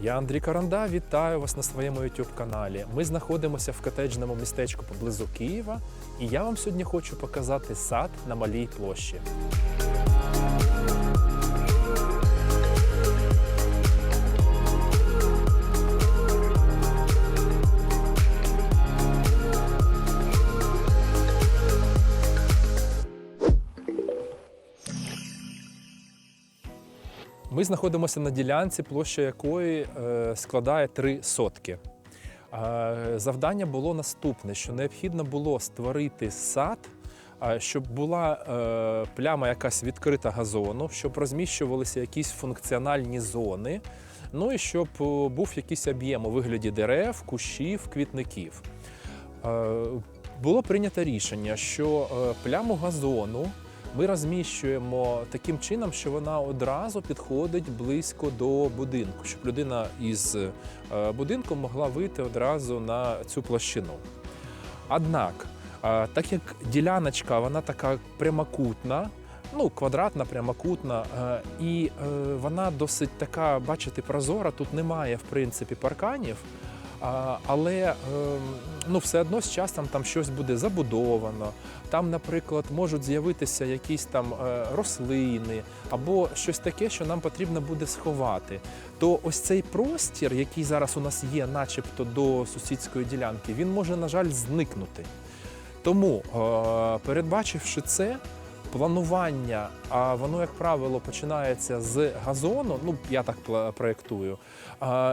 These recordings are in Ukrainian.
Я Андрій Каранда, вітаю вас на своєму youtube каналі. Ми знаходимося в котеджному містечку поблизу Києва, і я вам сьогодні хочу показати сад на малій площі. Ми знаходимося на ділянці, площа якої е, складає 3 сотки. Завдання було наступне: що необхідно було створити сад, щоб була е, пляма якась відкрита газону, щоб розміщувалися якісь функціональні зони, ну і щоб е, був якийсь об'єм у вигляді дерев, кущів, квітників. Було прийнято рішення, що пляму газону ми розміщуємо таким чином, що вона одразу підходить близько до будинку, щоб людина із е, будинку могла вийти одразу на цю площину. Однак, е, так як діляночка вона така прямокутна, ну квадратна, прямокутна, е, і вона досить така, бачите, прозора, тут немає в принципі парканів. Але ем, ну, все одно з часом там щось буде забудовано. Там, наприклад, можуть з'явитися якісь там е, рослини або щось таке, що нам потрібно буде сховати. То ось цей простір, який зараз у нас є, начебто до сусідської ділянки, він може, на жаль, зникнути. Тому, е, передбачивши це, планування, а воно, як правило, починається з газону. Ну, я так проєктую.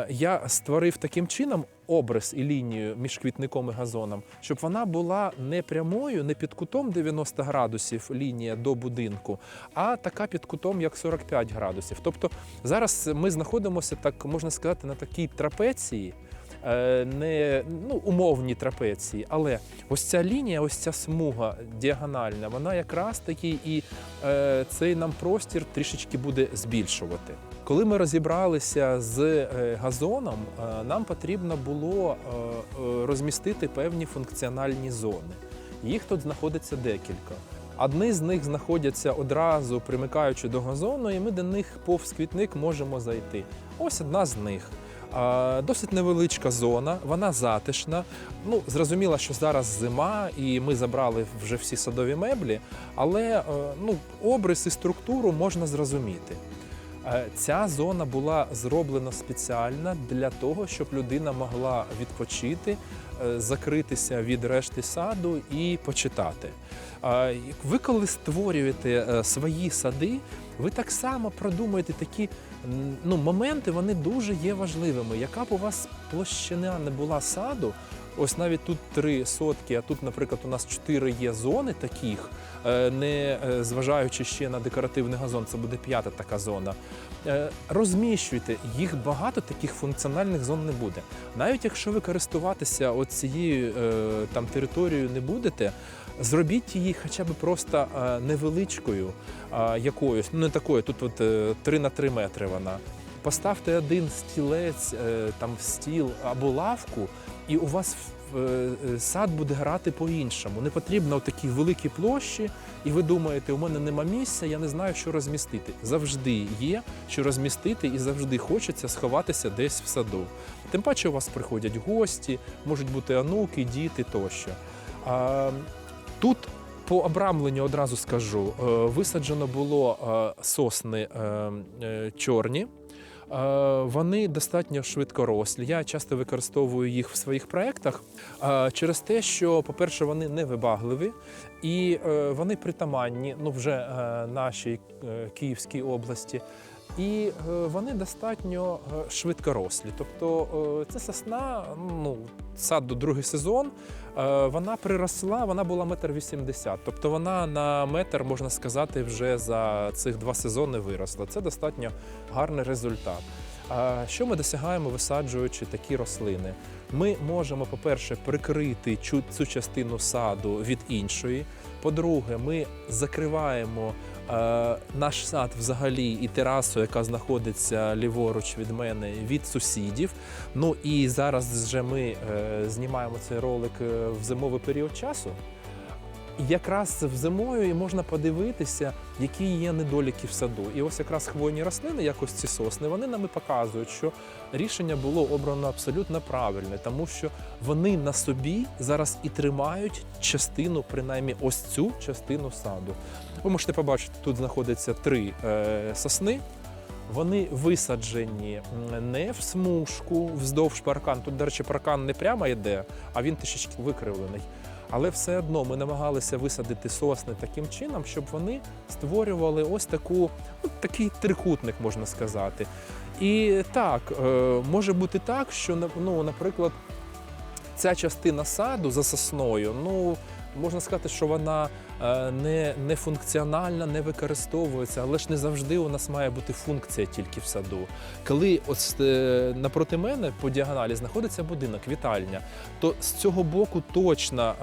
Я створив таким чином обрис і лінію між квітником і газоном, щоб вона була не прямою, не під кутом 90 градусів лінія до будинку, а така під кутом як 45 градусів. Тобто зараз ми знаходимося, так можна сказати, на такій трапеції. Е, Не ну, умовні трапеції, але ось ця лінія, ось ця смуга діагональна, вона якраз таки і е, цей нам простір трішечки буде збільшувати. Коли ми розібралися з е, газоном, нам потрібно було розмістити певні функціональні зони. Їх тут знаходиться декілька. Одні з них знаходяться одразу примикаючи до газону, і ми до них повз квітник можемо зайти. Ось одна з них. Досить невеличка зона, вона затишна. Ну, зрозуміло, що зараз зима, і ми забрали вже всі садові меблі, але е, ну, обрис і структуру можна зрозуміти. Е, Ця зона була зроблена спеціально для того, щоб людина могла відпочити, е, закритися від решти саду і почитати. Ви, коли створюєте свої сади, ви так само продумуєте такі ну, моменти, вони дуже є важливими. Яка б у вас площина не була саду, ось навіть тут три сотки, а тут, наприклад, у нас чотири є зони таких, е, не е, зважаючи ще на декоративний газон, це буде п'ята така зона. Е, Розміщуйте, їх багато таких функціональних зон не буде. Навіть якщо ви користуватися цією там територією не будете, зробіть її хоча б просто е, невеличкою е, якоюсь, ну не такою, тут от е, 3 на 3 метри вона. Поставте один стілець, е, там стіл або лавку, і у вас е, е, сад буде грати по-іншому. Не потрібно такі великі площі, і ви думаєте, у мене нема місця, я не знаю, що розмістити. Завжди є, що розмістити, і завжди хочеться сховатися десь в саду. Тим паче у вас приходять гості, можуть бути онуки, діти тощо. Тут по обрамленню одразу скажу: е, висаджено було е, сосни е, чорні. Вони достатньо швидкорослі. Я часто використовую їх в своїх проєктах через те, що, по-перше, вони невибагливі і вони притаманні ну, вже нашій Київській області. І е, вони достатньо е, швидкорослі. Тобто е, це сосна, ну, саду другий сезон, вона приросла, вона була метр вісімдесят. Тобто вона на метр, можна сказати, вже за цих два сезони виросла. Це достатньо гарний результат. А Що ми досягаємо, висаджуючи такі рослини? Ми можемо, по-перше, прикрити цю, частину саду від іншої. По-друге, ми закриваємо наш сад взагалі і терасу, яка знаходиться ліворуч від мене, від сусідів. Ну і зараз вже ми е, знімаємо цей ролик е, в зимовий період часу. Якраз в зимою можна подивитися, які є недоліки в саду. І ось якраз хвойні рослини, як ось ці сосни, вони нам і показують, що рішення було обрано абсолютно правильне, тому що вони на собі зараз і тримають частину, принаймні ось цю частину саду. Ви можете побачити, тут знаходиться три е, сосни. Вони висаджені не в смужку вздовж паркан. Тут, до речі, паркан не прямо йде, а він трішечки викривлений. Але все одно ми намагалися висадити сосни таким чином, щоб вони створювали ось таку, ну, такий трикутник, можна сказати. І так, е, може бути так, що ну, наприклад, ця частина саду за сосною, ну можна сказати, що вона не, не функціональна, не використовується, але ж не завжди у нас має бути функція тільки в саду. Коли ось е, напроти мене по діагоналі знаходиться будинок, вітальня, то з цього боку точно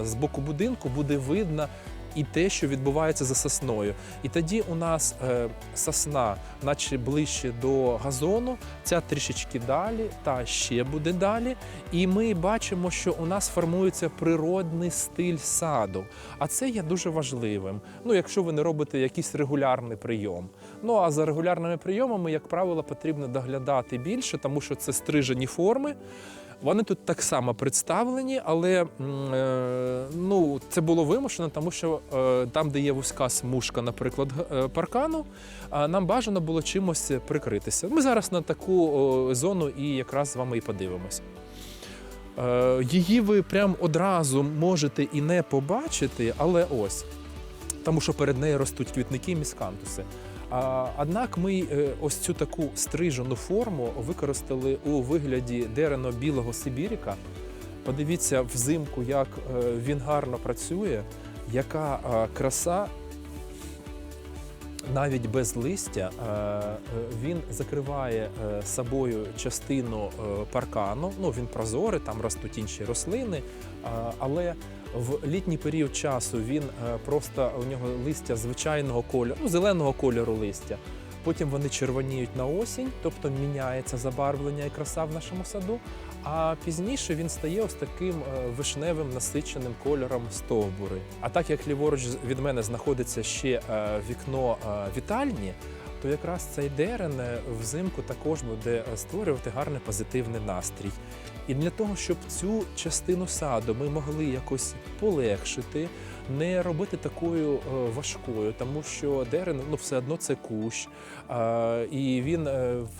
е, з боку будинку буде видно. І те, що відбувається за сосною. І тоді у нас е, сосна, наче ближче до газону, ця трішечки далі, та ще буде далі. І ми бачимо, що у нас формується природний стиль саду. А це є дуже важливим. Ну, якщо ви не робите якийсь регулярний прийом. Ну а за регулярними прийомами, як правило, потрібно доглядати більше, тому що це стрижені форми. Вони тут так само представлені, але е, ну, це було вимушено, тому що е, там, де є вузька смужка, наприклад, е, паркану, нам бажано було чимось прикритися. Ми зараз на таку зону і якраз з вами і подивимося. Її ви прям одразу можете і не побачити, але ось. Тому що перед нею ростуть квітники і міскантуси. Однак ми е, ось цю таку стрижену форму використали у вигляді дерено-білого Сибіріка. Подивіться взимку, як е, він гарно працює, яка е, краса навіть без листя він закриває собою частину паркану. Ну він прозорий, там ростуть інші рослини, але в літній період часу він е, просто у нього листя звичайного кольору, ну зеленого кольору листя. Потім вони червоніють на осінь, тобто міняється забарвлення і краса в нашому саду. А пізніше він стає ось таким е, вишневим насиченим кольором стовбури. А так як ліворуч від мене знаходиться ще е, вікно вітальні, то якраз цей дерен е, взимку також буде е, створювати гарний позитивний настрій. І для того, щоб цю частину саду ми могли якось полегшити, не робити такою е, важкою, тому що дерен ну, все одно це кущ. І він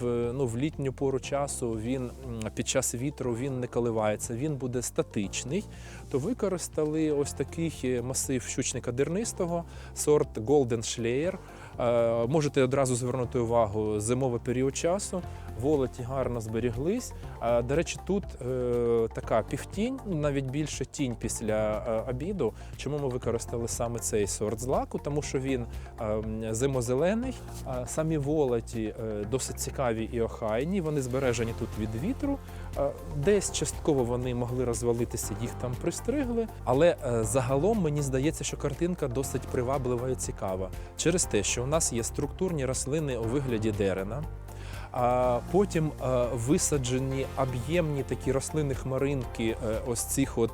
в, ну, в літню пору часу він під час вітру він не коливається, він буде статичний. То використали ось такий масив щучника дернистого, сорт Golden Schleyer. Е, Можете одразу звернути увагу зимовий період часу. Волоті гарно зберіглись. Е, До речі, тут е, така півтінь, ну, навіть більше тінь після обіду. Чому ми використали саме цей сорт злаку? Тому що він е, м, зимозелений, самі волоті досить цікаві і охайні. Вони збережені тут від вітру. Е, Десь частково вони могли розвалитися, їх там пристригли. Але е, загалом мені здається, що картинка досить приваблива і цікава через те, що у нас є структурні рослини у вигляді дерена. А потім е, висаджені об'ємні такі рослини хмаринки ось цих от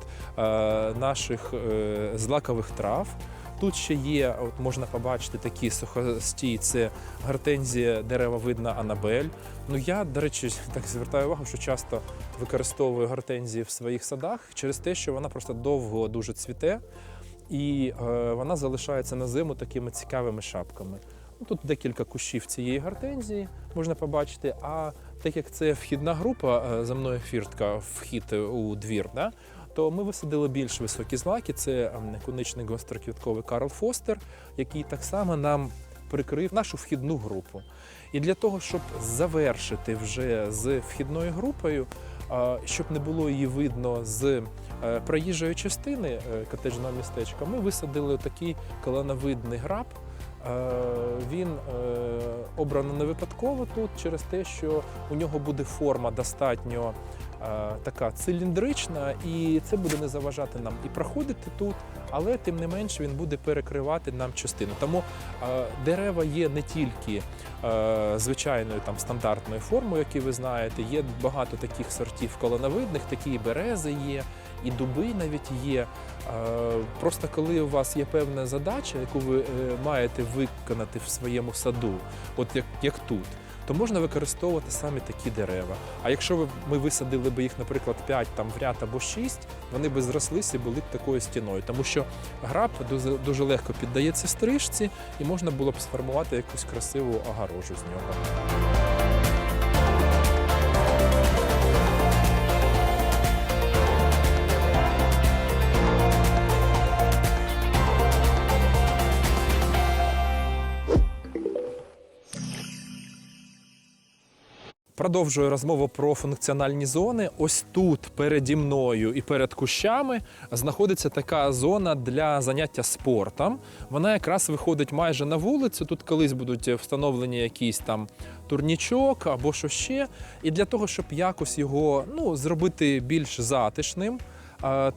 наших злакових трав. Тут ще є, от можна побачити такі сухостій, це гортензія деревовидна Анабель. Ну я, до речі, так звертаю увагу, що часто використовую гортензії в своїх садах через те, що вона просто довго дуже цвіте, і е, вона залишається на зиму такими цікавими шапками. Ну, Тут декілька кущів цієї гортензії можна побачити. А так як це вхідна група, е, за мною фіртка, вхід у двір, да? То ми висадили більш високі злаки. Це ем, коничний гостроквітковий Карл Фостер, який так само нам прикрив нашу вхідну групу. І для того, щоб завершити вже з вхідною групою, щоб не було її видно з е, проїжджої частини е, котеджного містечка, ми висадили такий колоновидний граб. Е, Він е, обрано не випадково тут через те, що у нього буде форма достатньо е, така циліндрична, і це буде не заважати нам і проходити тут, але тим не менш він буде перекривати нам частину. Тому дерева є не тільки звичайною там стандартною формою, які ви знаєте, є багато таких сортів колоновидних, такі берези є, і дуби навіть є. Е, Просто коли у вас є певна задача, яку ви е, маєте виконати в своєму саду, от як, як тут, то можна використовувати саме такі дерева. А якщо ми висадили б їх, наприклад, 5 там, в ряд або 6, вони б зрослися і були б такою стіною. Тому що граб дуже, дуже легко піддається стрижці, і можна було б сформувати якусь красиву огорожу з нього. Продовжую розмову про функціональні зони. Ось тут переді мною і перед кущами знаходиться така зона для заняття спортом. Вона якраз виходить майже на вулицю. Тут колись будуть встановлені якісь там турнічок або що ще. І для того, щоб якось його ну, зробити більш затишним.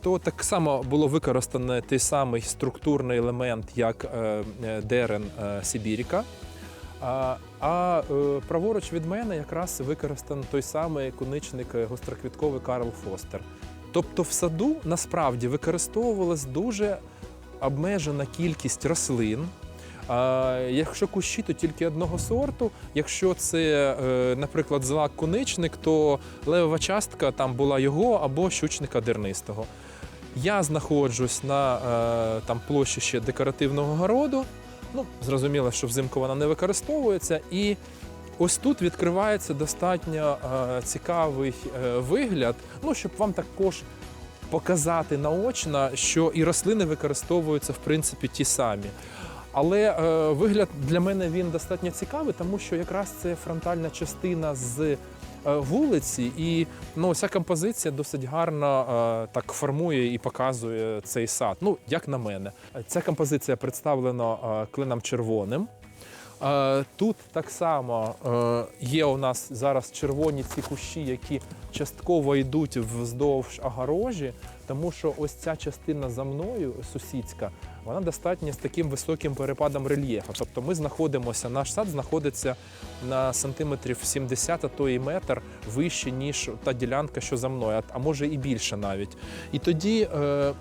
То так само було використано той самий структурний елемент, як е, е, дерен е, Сибіріка. А, а е, праворуч від мене якраз використаний той самий куничник е, гостроквітковий Карл Фостер. Тобто в саду насправді використовувалась дуже обмежена кількість рослин. Якщо кущі, то тільки одного сорту. Якщо це, е, наприклад, злак куничник, то левова частка там була його або щучника дернистого. Я знаходжусь на там площі ще декоративного городу. Ну, зрозуміло, що взимку вона не використовується. І ось тут відкривається достатньо е, цікавий е, вигляд, ну, щоб вам також показати наочно, що і рослини використовуються в принципі ті самі. Але е, вигляд для мене він достатньо цікавий, тому що якраз це фронтальна частина з вулиці, і ну, ця композиція досить гарно е, так формує і показує цей сад. Ну, як на мене, ця композиція представлена е, клином червоним. Е, Тут так само е, є у нас зараз червоні ці кущі, які частково йдуть вздовж огорожі, тому що ось ця частина за мною, сусідська, вона достатньо з таким високим перепадом рельєфу. Тобто ми знаходимося, наш сад знаходиться на сантиметрів 70, а то і метр вище, ніж та ділянка, що за мною, а- може і більше навіть. І тоді е,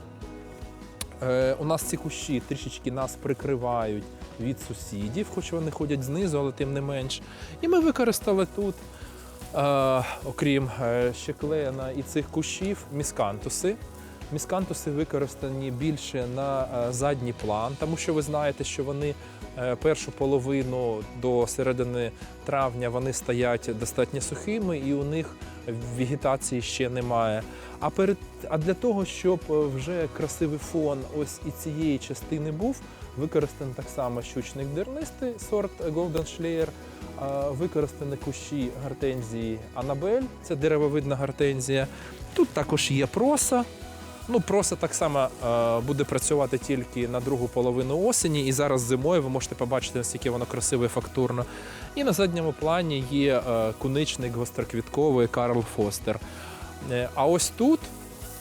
е, у нас ці кущі трішечки нас прикривають від сусідів, хоч вони ходять знизу, але тим не менш. І ми використали тут, е, окрім е, ще клеєна і цих кущів, міскантуси. Міскантуси використані більше на е, задній план, тому що ви знаєте, що вони е, першу половину до середини травня вони стоять достатньо сухими, і у них вегетації ще немає. А перед а для того, щоб е, вже красивий фон ось і цієї частини був, використаний так само щучник дернистий, сорт Golden Schleyer, е, використані кущі гортензії Анабель, це деревовидна гортензія. Тут також є проса. Ну, проса так само е, буде працювати тільки на другу половину осені, і зараз зимою ви можете побачити, наскільки воно красиво і фактурно. І на задньому плані є е, куничник гостроквітковий Карл Фостер. Е, а ось тут,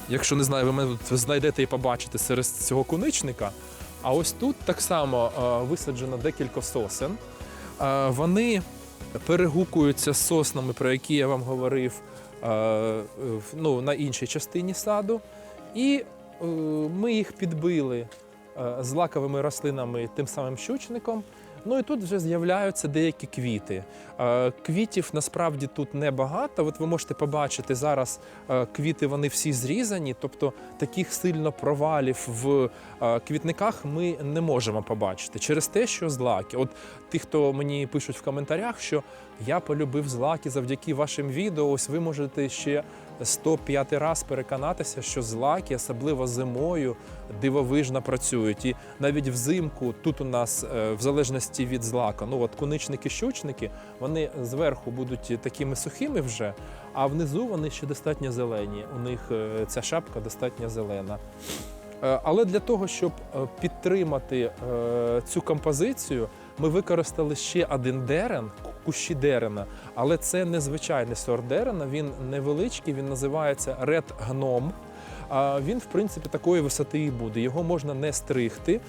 якщо не знаю, ви мене тут знайдете і побачите серед цього куничника. А ось тут так само висаджено декілька сосен. Вони перегукуються з соснами, про які я вам говорив ну, на іншій частині саду. І е, ми їх підбили е, з лаковими рослинами тим самим щучником. Ну і тут вже з'являються деякі квіти. Е, Квітів насправді тут небагато. От ви можете побачити зараз е, квіти, вони всі зрізані, тобто таких сильно провалів в е, квітниках ми не можемо побачити через те, що злаки. От ті, хто мені пишуть в коментарях, що я полюбив злаки завдяки вашим відео, ось ви можете ще 105 раз переконатися, що злаки, особливо зимою, дивовижно працюють. І навіть взимку тут у нас, е, в залежності від злака, ну от куничники, щучники, вони зверху будуть такими сухими вже, а внизу вони ще достатньо зелені. У них е, ця шапка достатньо зелена. Е, Але для того, щоб підтримати цю композицію, ми використали ще один дерен, кущі дерена, але це незвичайний сорт дерена. Він невеличкий, він називається Red Gnome. він, в принципі, такої висоти і буде. Його можна не стригти.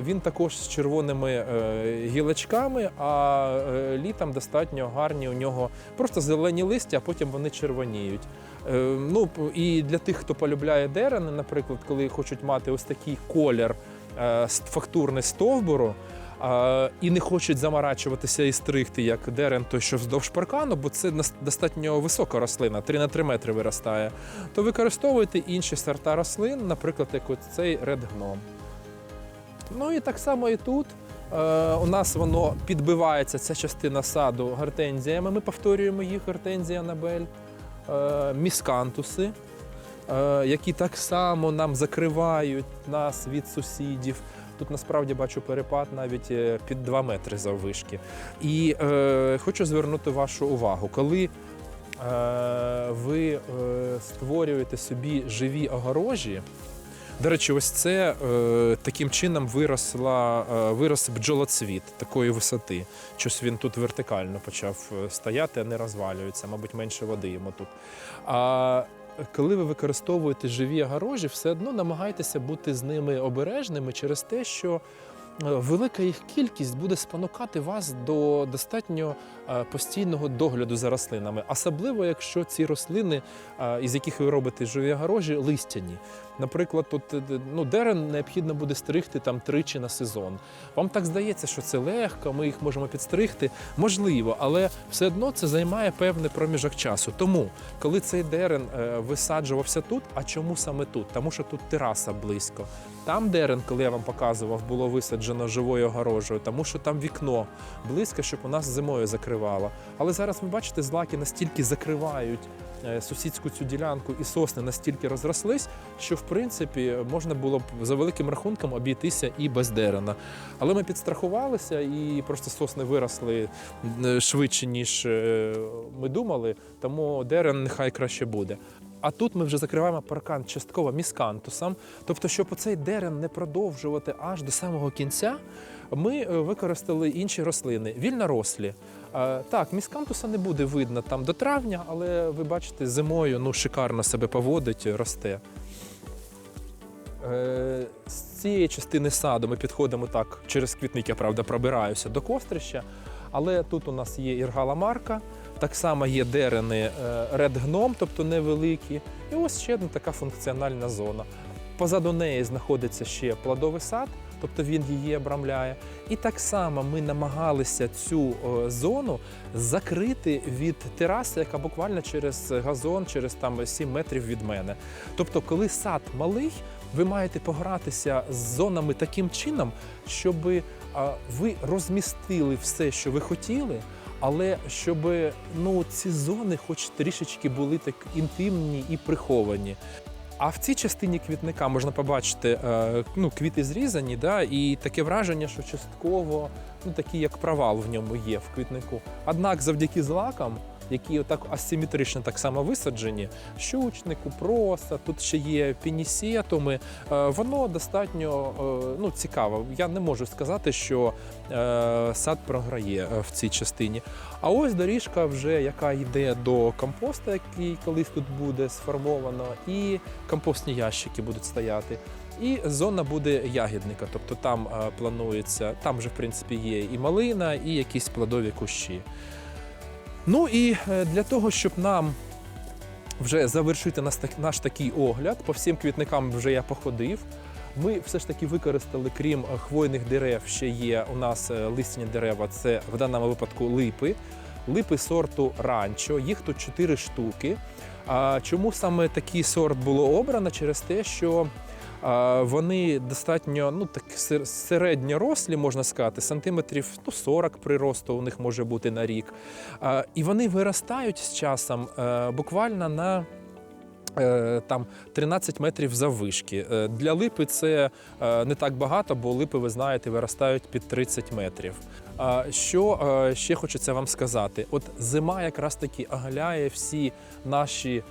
Він також з червоними е, гілочками, а е, літом достатньо гарні у нього просто зелені листя, а потім вони червоніють. Е, Ну і для тих, хто полюбляє дерени, наприклад, коли хочуть мати ось такий колір фактурний стовбуру. І не хочуть замарачуватися і стригти, як дерен, той, що вздовж паркану, бо це достатньо висока рослина, 3 на 3 метри виростає. То використовуйте інші сорта рослин, наприклад, як цей Red Gnome. Ну і так само і тут. Е, у нас воно підбивається, ця частина саду гортензіями. Ми повторюємо їх гортензія Набель, е, міскантуси, е, які так само нам закривають нас від сусідів. Тут насправді бачу перепад навіть е, під 2 метри заввишки. І е, хочу звернути вашу увагу, коли е, ви е, створюєте собі живі огорожі. До речі, ось це е, таким чином виросла, е, вирос бджолоцвіт такої висоти. Щось він тут вертикально почав стояти, а не розвалюється, мабуть, менше води йому тут. А коли ви використовуєте живі огорожі, все одно намагайтеся бути з ними обережними через те, що велика їх кількість буде спонукати вас до достатньо е, постійного догляду за рослинами, особливо якщо ці рослини, е, із яких ви робите живі огорожі, листяні. Наприклад, тут е, ну, дерен необхідно буде стригти там тричі на сезон. Вам так здається, що це легко, ми їх можемо підстригти. Можливо, але все одно це займає певний проміжок часу. Тому, коли цей дерен е, висаджувався тут, а чому саме тут? Тому що тут тераса близько. Там дерен, коли я вам показував, було висаджено живою огорожею, тому що там вікно близько, щоб у нас зимою закривало. Але зараз ви бачите, злаки настільки закривають е, сусідську цю ділянку і сосни настільки розрослись, що в принципі можна було б за великим рахунком обійтися і без дерена. Але ми підстрахувалися і просто сосни виросли е, швидше, ніж е, ми думали, тому дерен нехай краще буде. А тут ми вже закриваємо паркан частково міскантусом. Тобто, щоб оцей дерен не продовжувати аж до самого кінця, ми е, використали інші рослини, вільнорослі. Е, Так, міскантуса не буде видно там до травня, але ви бачите, зимою ну, шикарно себе поводить, росте. Е, З цієї частини саду ми підходимо так через квітник, я правда пробираюся до кострища. Але тут у нас є іргала марка, так само є дерени е, Red Gnome, тобто невеликі. І ось ще одна така функціональна зона. Позаду неї знаходиться ще плодовий сад, тобто він її обрамляє. І так само ми намагалися цю е, зону закрити від тераси, яка буквально через газон, через там 7 метрів від мене. Тобто, коли сад малий, ви маєте погратися з зонами таким чином, щоб ви розмістили все, що ви хотіли. Але щоб ну, ці зони, хоч трішечки були так інтимні і приховані. А в цій частині квітника можна побачити е, ну, квіти зрізані, да, і таке враження, що частково ну, такий як провал в ньому є в квітнику. Однак завдяки злакам, які отак асиметрично так само висаджені, щучнику, проса, тут ще є пінісетуми, е, воно достатньо е, ну, цікаво. Я не можу сказати, що е, сад програє в цій частині. А ось доріжка, вже яка йде до компоста, який колись тут буде сформовано, і компостні ящики будуть стояти. І зона буде ягідника, тобто там планується, там вже в принципі є і малина, і якісь плодові кущі. Ну і е, для того, щоб нам вже завершити наш такий огляд, по всім квітникам вже я походив. Ми все ж таки використали, крім е, хвойних дерев, ще є у нас е, листяні дерева, це в даному випадку липи. Липи сорту ранчо, їх тут 4 штуки. А чому саме такий сорт було обрано? Через те, що вони достатньо ну, так, сер- середньорослі, можна сказати, сантиметрів ну, 40 приросту у них може бути на рік. І вони виростають з часом е, буквально на е, там 13 метрів заввишки. Е, Для липи це не так багато, бо липи, ви знаєте, виростають під 30 метрів. Що ще хочеться вам сказати? От зима якраз таки оголяє всі наші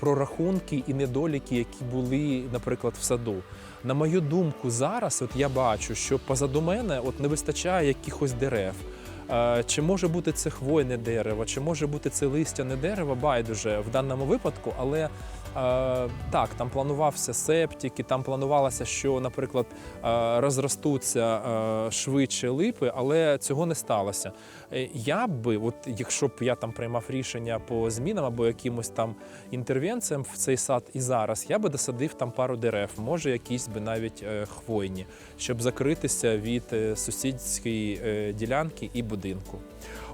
прорахунки і недоліки, які були, наприклад, в саду. На мою думку, зараз от я бачу, що позаду мене от не вистачає якихось дерев. Чи може бути це хвойне дерево, чи може бути це листяне дерево, байдуже в даному випадку, але так, там планувався септик, і там планувалося, що, наприклад, е, розростуться е, швидше липи, але цього не сталося. Е, Я би, от якщо б я там приймав рішення по змінам або якимось там інтервенціям в цей сад і зараз, я би досадив там пару дерев, може якісь би навіть е, хвойні, щоб закритися від е, сусідської ділянки і будинку.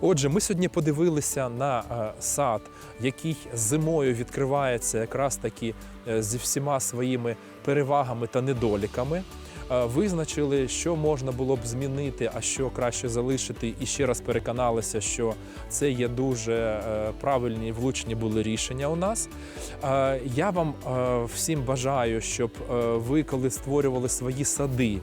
Отже, ми сьогодні подивилися на сад, який зимою відкривається якраз таки зі всіма своїми перевагами та недоліками. Е, Визначили, що можна було б змінити, а що краще залишити, і ще раз переконалися, що це є дуже е, правильні і влучні були рішення у нас. Е, Я вам всім бажаю, щоб ви, коли створювали свої сади,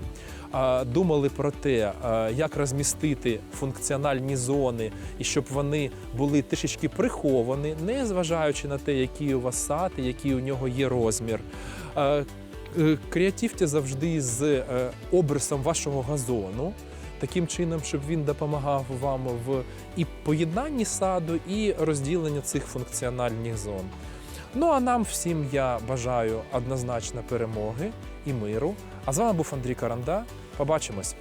думали про те, як розмістити функціональні зони, і щоб вони були трішечки приховані, не зважаючи на те, який у вас сад і який у нього є розмір. Е, Креативте завжди з е, обрисом вашого газону. Таким чином, щоб він допомагав вам в і поєднанні саду, і розділенні цих функціональних зон. Ну а нам всім я бажаю однозначно перемоги і миру. А з вами був Андрій Каранда. Побачимось!